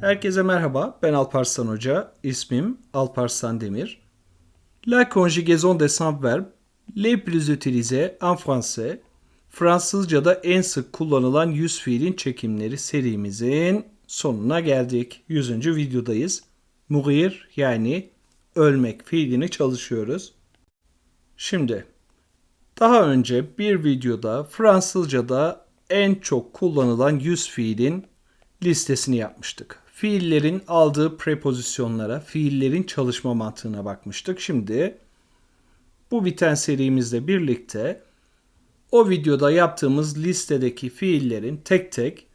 Herkese merhaba, ben Alparslan Hoca, ismim Alparslan Demir. La conjugaison des verbes les plus utilisés en français, Fransızca'da en sık kullanılan yüz fiilin çekimleri serimizin sonuna geldik. 100. videodayız. Mourir yani ölmek fiilini çalışıyoruz. Şimdi daha önce bir videoda Fransızca'da en çok kullanılan yüz fiilin listesini yapmıştık. Fiillerin aldığı prepozisyonlara, fiillerin çalışma mantığına bakmıştık. Şimdi bu biten serimizle birlikte o videoda yaptığımız listedeki fiillerin tek tek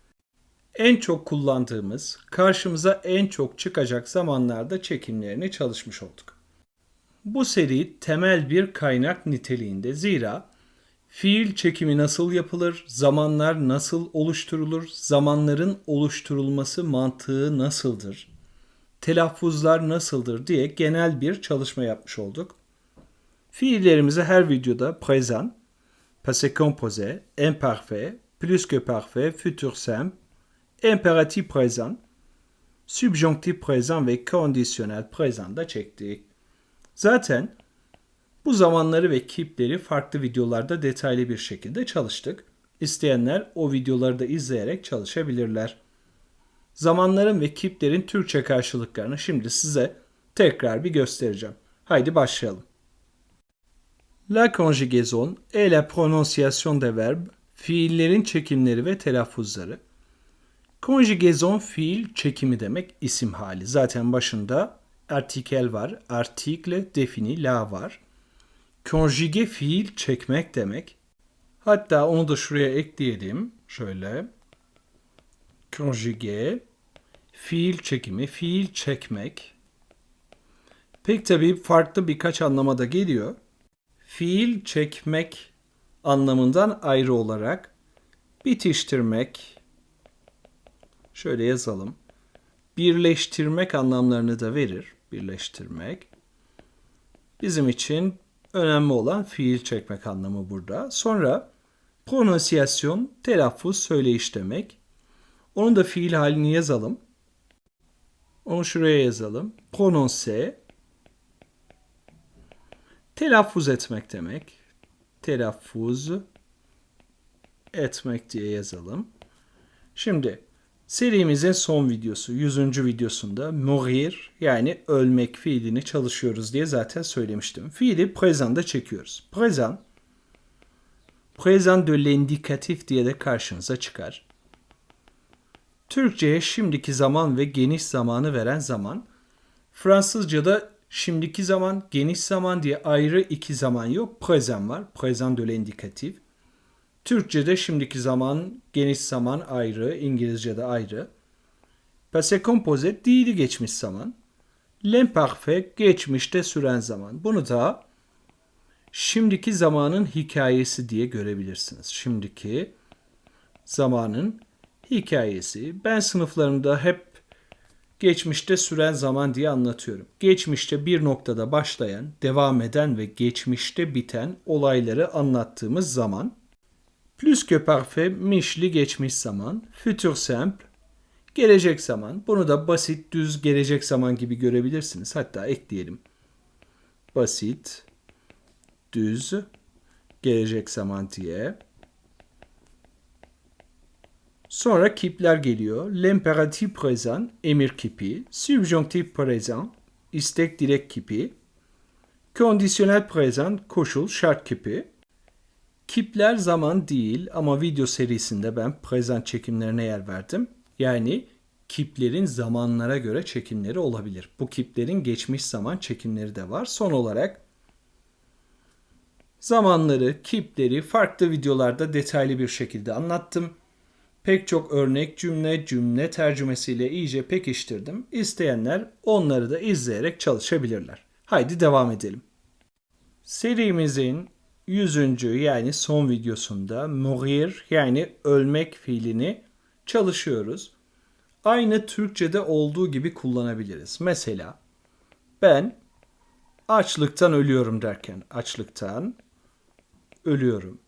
en çok kullandığımız, karşımıza en çok çıkacak zamanlarda çekimlerini çalışmış olduk. Bu seri temel bir kaynak niteliğinde zira fiil çekimi nasıl yapılır, zamanlar nasıl oluşturulur, zamanların oluşturulması mantığı nasıldır, telaffuzlar nasıldır diye genel bir çalışma yapmış olduk. Fiillerimizi her videoda présent, passé composé, imparfait, plus que parfait, futur simple, impératif présent, subjonctif présent ve conditionnel présent da çektik. Zaten bu zamanları ve kipleri farklı videolarda detaylı bir şekilde çalıştık. İsteyenler o videoları da izleyerek çalışabilirler. Zamanların ve kiplerin Türkçe karşılıklarını şimdi size tekrar bir göstereceğim. Haydi başlayalım. La conjugaison est la prononciation des verbes, fiillerin çekimleri ve telaffuzları. Conjugaison fiil çekimi demek isim hali. Zaten başında artikel var, article defini la var. Conjuge fiil çekmek demek. Hatta onu da şuraya ekleyelim. Şöyle. Conjuge fiil çekimi, fiil çekmek. Pek tabii farklı birkaç anlamada geliyor. Fiil çekmek anlamından ayrı olarak bitiştirmek, şöyle yazalım. Birleştirmek anlamlarını da verir. Birleştirmek. Bizim için önemli olan fiil çekmek anlamı burada. Sonra pronunciasyon, telaffuz, söyleyiş demek. Onun da fiil halini yazalım. Onu şuraya yazalım. Prononce, telaffuz etmek demek. Telaffuz etmek diye yazalım. Şimdi serimizin son videosu, 100. videosunda mourir yani ölmek fiilini çalışıyoruz diye zaten söylemiştim. Fiili présent'da çekiyoruz. Présent, présent de l'indikatif diye de karşınıza çıkar. Türkçe'ye şimdiki zaman ve geniş zamanı veren zaman. Fransızca'da şimdiki zaman, geniş zaman diye ayrı iki zaman yok. Présent var. Présent de l'indikatif. Türkçe'de şimdiki zaman, geniş zaman ayrı, İngilizce'de ayrı. Passé composé değili geçmiş zaman. L'imparfait geçmişte süren zaman. Bunu da şimdiki zamanın hikayesi diye görebilirsiniz. Şimdiki zamanın hikayesi. Ben sınıflarımda hep geçmişte süren zaman diye anlatıyorum. Geçmişte bir noktada başlayan, devam eden ve geçmişte biten olayları anlattığımız zaman plus que parfait mişli geçmiş zaman, futur simple gelecek zaman. Bunu da basit, düz gelecek zaman gibi görebilirsiniz. Hatta ekleyelim. Basit, düz, gelecek zaman diye. Sonra kipler geliyor. L'impératif présent, emir kipi. Subjonctif présent, istek direk kipi. Kondisyonel présent, koşul, şart kipi. Kipler zaman değil ama video serisinde ben present çekimlerine yer verdim. Yani kiplerin zamanlara göre çekimleri olabilir. Bu kiplerin geçmiş zaman çekimleri de var. Son olarak zamanları, kipleri farklı videolarda detaylı bir şekilde anlattım. Pek çok örnek cümle, cümle tercümesiyle iyice pekiştirdim. İsteyenler onları da izleyerek çalışabilirler. Haydi devam edelim. Serimizin 100. yani son videosunda mourir yani ölmek fiilini çalışıyoruz. Aynı Türkçe'de olduğu gibi kullanabiliriz. Mesela ben açlıktan ölüyorum derken açlıktan ölüyorum.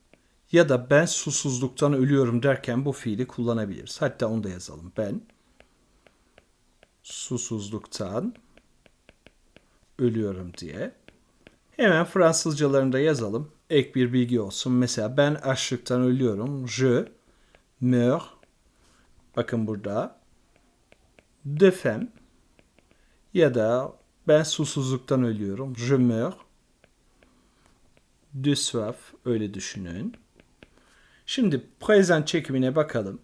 Ya da ben susuzluktan ölüyorum derken bu fiili kullanabiliriz. Hatta onu da yazalım. Ben susuzluktan ölüyorum diye. Hemen Fransızcalarını da yazalım. Ek bir bilgi olsun. Mesela ben açlıktan ölüyorum. Je meurs. Bakın burada. De faim. Ya da ben susuzluktan ölüyorum. Je meurs. De soif. Öyle düşünün. Şimdi present çekimine bakalım.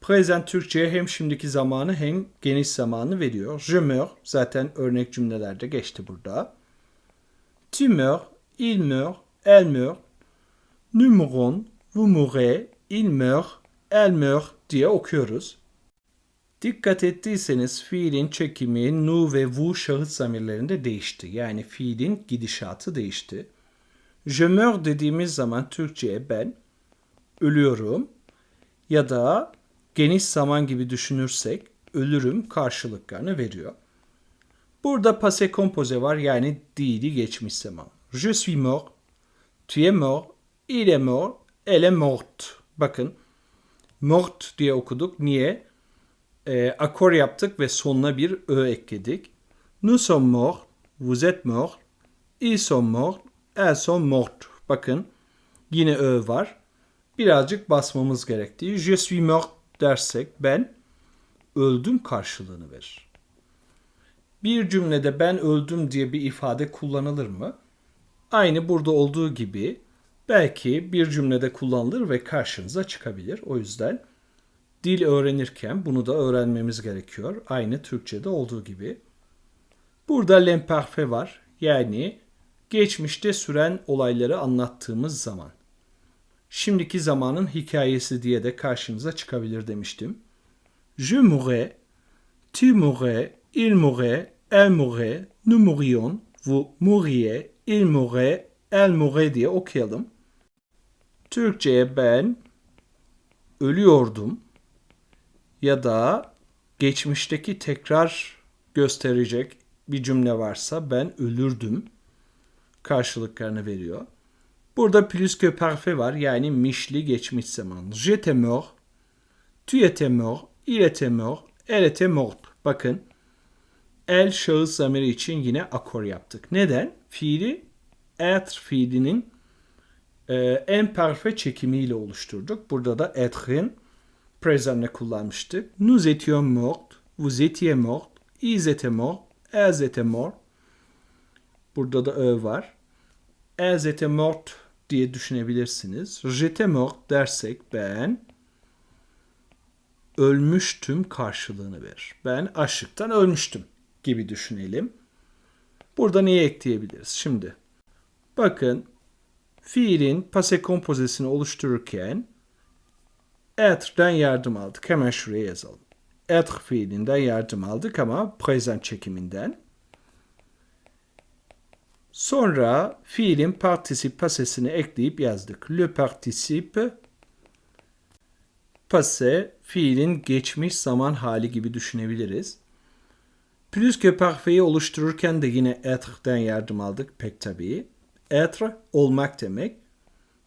Present Türkçe'ye hem şimdiki zamanı hem geniş zamanı veriyor. Je meurs zaten örnek cümlelerde geçti burada. Tu meurs, il meurt, elle meurt. Nous mourons, vous mourrez, il meurt, elle meurt diye okuyoruz. Dikkat ettiyseniz fiilin çekimi nu ve vu şahıs zamirlerinde değişti. Yani fiilin gidişatı değişti. Je meurs dediğimiz zaman Türkçe'ye ben ölüyorum ya da geniş zaman gibi düşünürsek ölürüm karşılıklarını veriyor. Burada passé composé var yani dili geçmiş zaman. Je suis mort, tu es mort, il est mort, elle est morte. Bakın mort diye okuduk. Niye? Ee, akor yaptık ve sonuna bir ö ekledik. Nous sommes morts, vous êtes mort, ils sont morts, elles sont mortes. Bakın yine ö var. Birazcık basmamız gerektiği. Je suis mort dersek ben öldüm karşılığını verir. Bir cümlede ben öldüm diye bir ifade kullanılır mı? Aynı burada olduğu gibi belki bir cümlede kullanılır ve karşınıza çıkabilir. O yüzden dil öğrenirken bunu da öğrenmemiz gerekiyor. Aynı Türkçe'de olduğu gibi. Burada l'imparfait var. Yani geçmişte süren olayları anlattığımız zaman. Şimdiki zamanın hikayesi diye de karşınıza çıkabilir demiştim. Je mourrais, tu mourrais, il mourrait, elle mourrait, nous mourrions, vous mourriez, il mourrait, elle mourrait diye okuyalım. Türkçe'ye ben ölüyordum ya da geçmişteki tekrar gösterecek bir cümle varsa ben ölürdüm karşılıklarını veriyor. Burada plus que parfait var yani mişli geçmiş zaman. J'étais mort, tu étais mort, il était mort, elle était morte. Bakın el şahıs zamiri için yine akor yaptık. Neden? Fiili être fiilinin e, parfait çekimiyle oluşturduk. Burada da être present'le kullanmıştık. Nous étions morts, vous étiez mort, ils étaient morts, elles étaient mortes. Burada da ö var. Elles étaient mortes diye düşünebilirsiniz. J'étais mort dersek ben ölmüştüm karşılığını verir. Ben açlıktan ölmüştüm gibi düşünelim. Burada neyi ekleyebiliriz? Şimdi bakın fiilin passé kompozesini oluştururken etre'den yardım aldık. Hemen şuraya yazalım. Etre fiilinden yardım aldık ama present çekiminden. Sonra fiilin particip passesini ekleyip yazdık. Le participe passé fiilin geçmiş zaman hali gibi düşünebiliriz. Plus que parfait'i oluştururken de yine être yardım aldık pek tabii. Être olmak demek.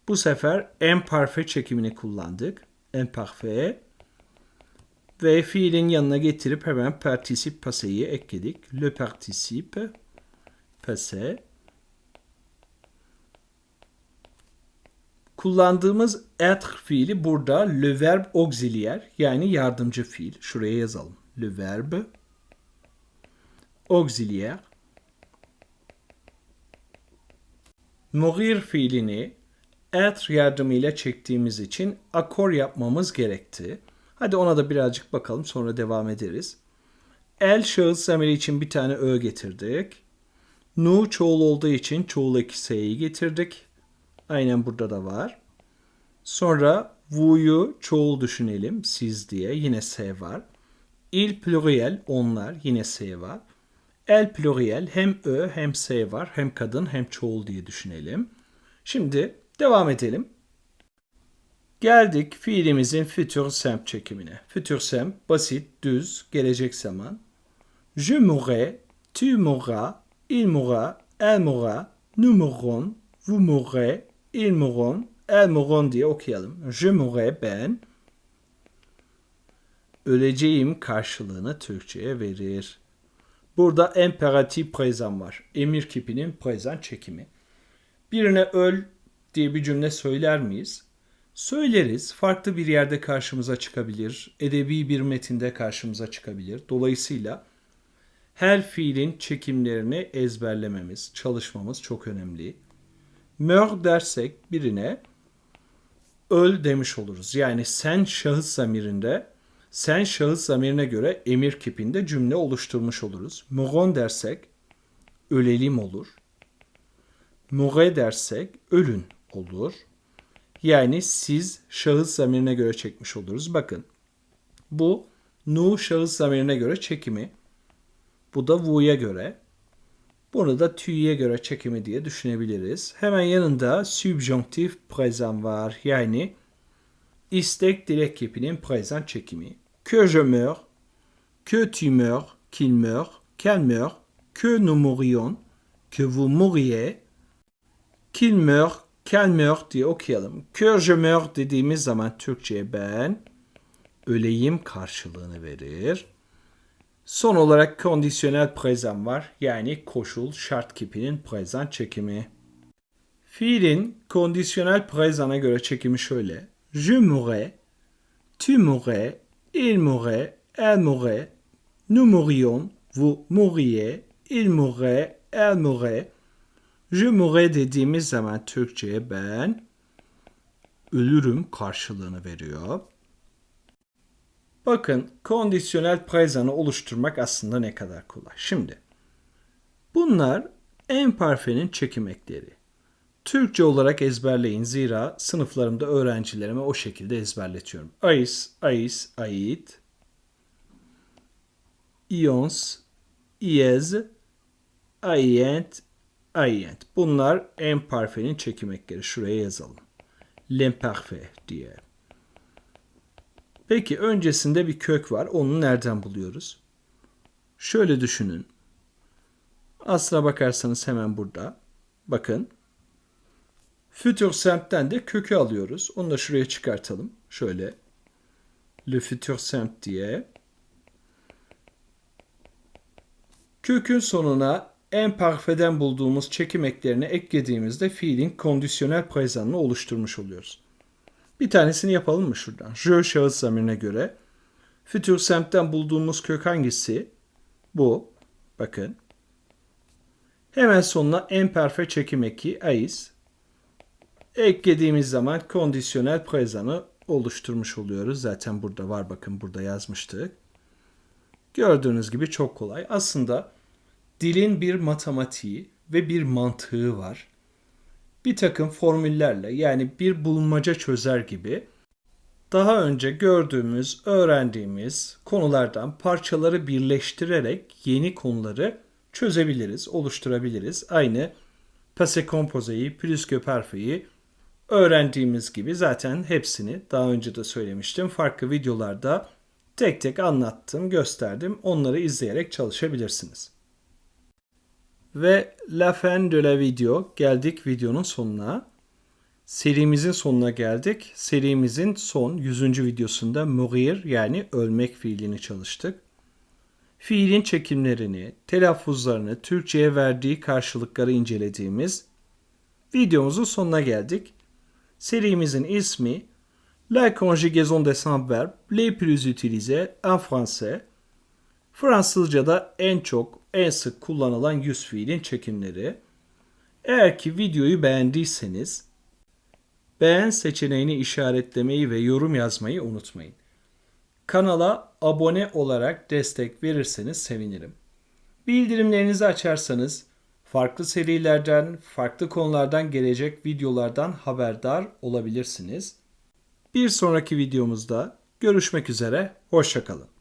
Bu sefer imparfait çekimini kullandık. Imparfait. Ve fiilin yanına getirip hemen participe passé'yi ekledik. Le participe passé. Kullandığımız être fiili burada le verbe auxiliaire yani yardımcı fiil. Şuraya yazalım. Le verbe auxiliaire. Mourir fiilini être yardımıyla çektiğimiz için akor yapmamız gerekti. Hadi ona da birazcık bakalım sonra devam ederiz. El şahıs zamiri için bir tane ö getirdik. Nu çoğul olduğu için çoğul eki s'yi getirdik. Aynen burada da var. Sonra vu'yu çoğul düşünelim siz diye yine s var. Il pluriel onlar yine s var. El pluriel hem ö hem s var hem kadın hem çoğul diye düşünelim. Şimdi devam edelim. Geldik fiilimizin futur simple çekimine. Futur simple basit, düz, gelecek zaman. Je mourrai, tu mourras, il mourra, elle mourra, nous mourrons, vous mourrez, ils mourront, elles mourront diye okuyalım. Je mourrai ben. öleceğim karşılığını Türkçe'ye verir. Burada imperatif prezan var. Emir kipinin prezan çekimi. Birine öl diye bir cümle söyler miyiz? Söyleriz. Farklı bir yerde karşımıza çıkabilir. Edebi bir metinde karşımıza çıkabilir. Dolayısıyla her fiilin çekimlerini ezberlememiz, çalışmamız çok önemli. Meur dersek birine öl demiş oluruz. Yani sen şahıs zamirinde sen şahıs zamirine göre emir kipinde cümle oluşturmuş oluruz. Mourons dersek ölelim olur. Mourez dersek ölün olur. Yani siz şahıs zamirine göre çekmiş oluruz. Bakın bu nu şahıs zamirine göre çekimi. Bu da vu'ya göre. Bunu da tü'ye göre çekimi diye düşünebiliriz. Hemen yanında subjonktif prezan var. Yani istek dilek kipinin prezan çekimi. Que je meurs, que tu meurs, qu'il meurt, qu'elle meurt, que nous mourions, que vous mouriez, qu'il meurt, qu'elle meurt diye okuyalım. Que je meurs dediğimiz zaman Türkçe'ye ben öleyim karşılığını verir. Son olarak kondisyonel prezan var. Yani koşul şart kipinin prezan çekimi. Fiilin kondisyonel prezana göre çekimi şöyle. Je mourrais, tu mourrais, il mourrait, elle mourrait, nous mourrions, vous mourriez, il mourrait, elle mourrait. Je mourrais dediğimiz zaman Türkçe'ye ben ölürüm karşılığını veriyor. Bakın kondisyonel prezanı oluşturmak aslında ne kadar kolay. Şimdi bunlar en parfenin çekim ekleri. Türkçe olarak ezberleyin zira sınıflarımda öğrencilerime o şekilde ezberletiyorum. Ais, ais, ait. Ions, iez, aient, aient. Bunlar en parfenin çekim ekleri. Şuraya yazalım. L'imparfait diye. Peki öncesinde bir kök var. Onu nereden buluyoruz? Şöyle düşünün. Aslına bakarsanız hemen burada. Bakın. Futur simpl'ten de kökü alıyoruz. Onu da şuraya çıkartalım. Şöyle. Le futur simple diye. Kökün sonuna en parfeden bulduğumuz çekim eklerini eklediğimizde fiilin kondisyonel prezanını oluşturmuş oluyoruz. Bir tanesini yapalım mı şuradan? Je şahıs zamirine göre. Futur simple'den bulduğumuz kök hangisi? Bu. Bakın. Hemen sonuna imperfe çekim eki ais. Eklediğimiz zaman kondisyonel prezanı oluşturmuş oluyoruz. Zaten burada var bakın burada yazmıştık. Gördüğünüz gibi çok kolay. Aslında dilin bir matematiği ve bir mantığı var bir takım formüllerle yani bir bulmaca çözer gibi daha önce gördüğümüz, öğrendiğimiz konulardan parçaları birleştirerek yeni konuları çözebiliriz, oluşturabiliriz. Aynı passé composé'yi, plus que parfait'i öğrendiğimiz gibi zaten hepsini daha önce de söylemiştim. Farklı videolarda tek tek anlattım, gösterdim. Onları izleyerek çalışabilirsiniz. Ve la fin de la video geldik videonun sonuna. Serimizin sonuna geldik. Serimizin son 100. videosunda mourir yani ölmek fiilini çalıştık. Fiilin çekimlerini, telaffuzlarını, Türkçe'ye verdiği karşılıkları incelediğimiz videomuzun sonuna geldik. Serimizin ismi La conjugaison des verbes les plus utilisés en français. Fransızca'da en çok en sık kullanılan yüz fiilin çekimleri. Eğer ki videoyu beğendiyseniz beğen seçeneğini işaretlemeyi ve yorum yazmayı unutmayın. Kanala abone olarak destek verirseniz sevinirim. Bildirimlerinizi açarsanız farklı serilerden, farklı konulardan gelecek videolardan haberdar olabilirsiniz. Bir sonraki videomuzda görüşmek üzere, hoşçakalın.